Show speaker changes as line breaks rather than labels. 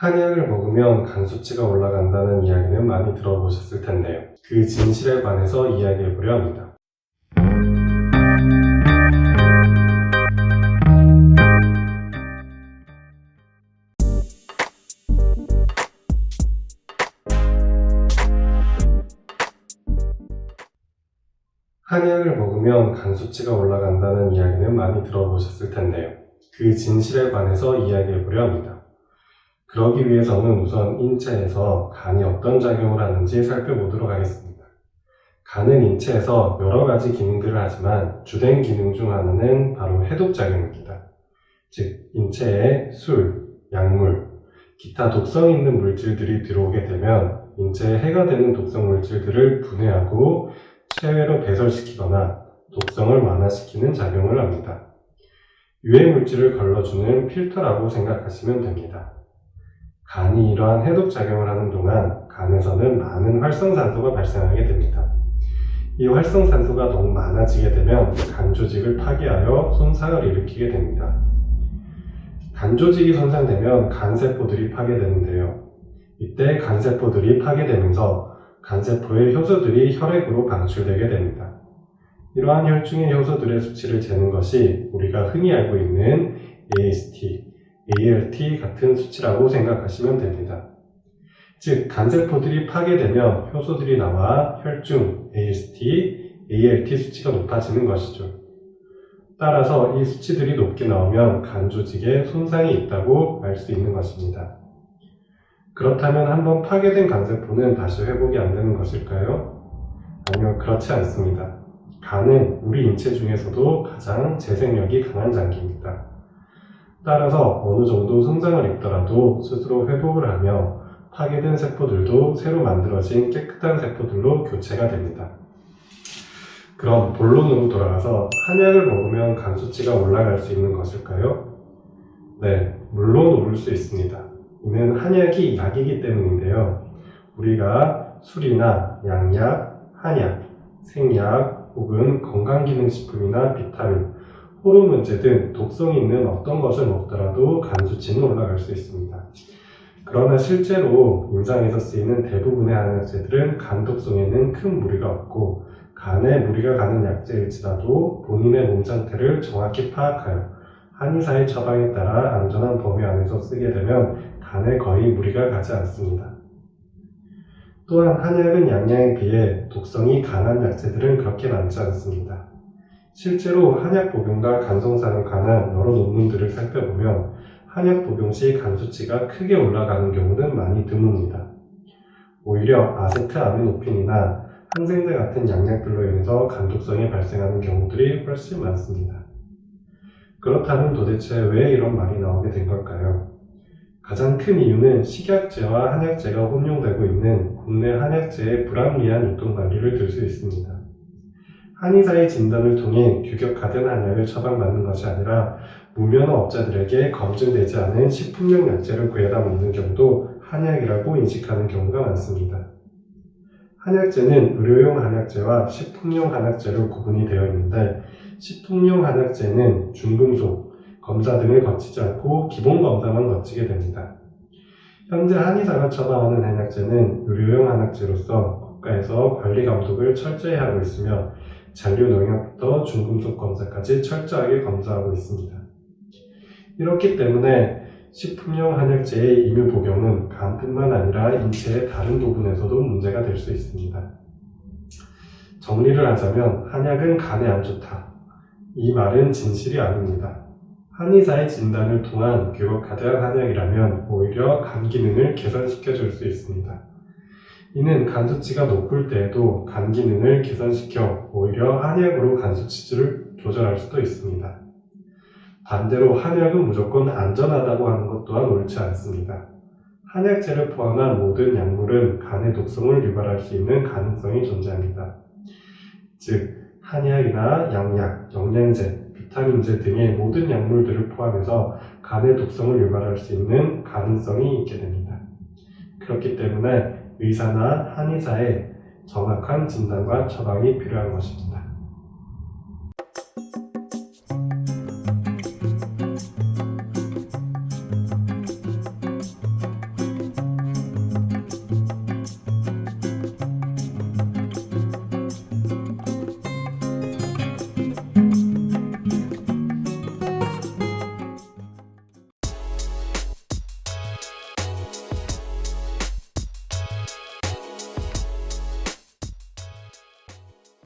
한약을 먹으면 간 수치가 올라간다는 이야기는 많이 들어보셨을 텐데요. 그 진실에 관해서 이야기해보려 합니다. 한약을 먹으면 간 수치가 올라간다는 이야기는 많이 들어보셨을 텐데요. 그 진실에 관해서 이야기해보려 합니다. 그러기 위해서는 우선 인체에서 간이 어떤 작용을 하는지 살펴보도록 하겠습니다. 간은 인체에서 여러 가지 기능들을 하지만 주된 기능 중 하나는 바로 해독작용입니다. 즉, 인체에 술, 약물, 기타 독성 있는 물질들이 들어오게 되면 인체에 해가 되는 독성 물질들을 분해하고 체외로 배설시키거나 독성을 완화시키는 작용을 합니다. 유해 물질을 걸러주는 필터라고 생각하시면 됩니다. 간이 이러한 해독 작용을 하는 동안 간에서는 많은 활성산소가 발생하게 됩니다. 이 활성산소가 너무 많아지게 되면 간 조직을 파괴하여 손상을 일으키게 됩니다. 간 조직이 손상되면 간세포들이 파괴되는데요. 이때 간세포들이 파괴되면서 간세포의 효소들이 혈액으로 방출되게 됩니다. 이러한 혈중의 효소들의 수치를 재는 것이 우리가 흔히 알고 있는 AST, ALT 같은 수치라고 생각하시면 됩니다. 즉, 간세포들이 파괴되면 효소들이 나와 혈중 AST, ALT 수치가 높아지는 것이죠. 따라서 이 수치들이 높게 나오면 간 조직에 손상이 있다고 알 수 있는 것입니다. 그렇다면 한번 파괴된 간세포는 다시 회복이 안 되는 것일까요? 아니요, 그렇지 않습니다. 간은 우리 인체 중에서도 가장 재생력이 강한 장기입니다. 따라서 어느 정도 손상을 입더라도 스스로 회복을 하며 파괴된 세포들도 새로 만들어진 깨끗한 세포들로 교체가 됩니다. 그럼 본론으로 돌아가서 한약을 먹으면 간 수치가 올라갈 수 있는 것일까요? 네, 물론 오를 수 있습니다. 이는 한약이 약이기 때문인데요. 우리가 술이나 양약, 한약, 생약 혹은 건강기능식품이나 비타민, 호르몬제 등 독성이 있는 어떤 것을 먹더라도 간 수치는 올라갈 수 있습니다. 그러나 실제로 임상에서 쓰이는 대부분의 한약제들은 간 독성에는 큰 무리가 없고 간에 무리가 가는 약제일지라도 본인의 몸 상태를 정확히 파악하여 한의사의 처방에 따라 안전한 범위 안에서 쓰게 되면 간에 거의 무리가 가지 않습니다. 또한 한약은 양양에 비해 독성이 강한 약재들은 그렇게 많지 않습니다. 실제로 한약 복용과 간성상에 관한 여러 논문들을 살펴보면 한약 복용 시 간 수치가 크게 올라가는 경우는 많이 드뭅니다. 오히려 아세트아미노핀이나 항생제 같은 양약들로 인해서 간독성이 발생하는 경우들이 훨씬 많습니다. 그렇다면 도대체 왜 이런 말이 나오게 된 걸까요? 가장 큰 이유는 식약제와 한약제가 혼용되고 있는 국내 한약제의 불합리한 유통 관리를 들 수 있습니다. 한의사의 진단을 통해 규격화된 한약을 처방받는 것이 아니라 무면허 업자들에게 검증되지 않은 식품용 약재를 구해다 먹는 경우도 한약이라고 인식하는 경우가 많습니다. 한약재는 의료용 한약재와 식품용 한약재로 구분이 되어 있는데 식품용 한약재는 중금속, 검사 등을 거치지 않고 기본 검사만 거치게 됩니다. 현재 한의사가 처방하는 한약재는 의료용 한약재로서 국가에서 관리 감독을 철저히 하고 있으며 잔류 농약부터 중금속 검사까지 철저하게 검사하고 있습니다. 이렇기 때문에 식품용 한약재의 임유 복용은 간뿐만 아니라 인체의 다른 부분에서도 문제가 될 수 있습니다. 정리를 하자면 한약은 간에 안 좋다. 이 말은 진실이 아닙니다. 한의사의 진단을 통한 규격화된 한약이라면 오히려 간 기능을 개선시켜 줄 수 있습니다. 이는 간 수치가 높을 때에도 간 기능을 개선시켜 오히려 한약으로 간 수치를 조절할 수도 있습니다. 반대로 한약은 무조건 안전하다고 하는 것 또한 옳지 않습니다. 한약재를 포함한 모든 약물은 간의 독성을 유발할 수 있는 가능성이 존재합니다. 즉, 한약이나 양약, 영양제, 비타민제 등의 모든 약물들을 포함해서 간의 독성을 유발할 수 있는 가능성이 있게 됩니다. 그렇기 때문에 의사나 한의사의 정확한 진단과 처방이 필요한 것입니다.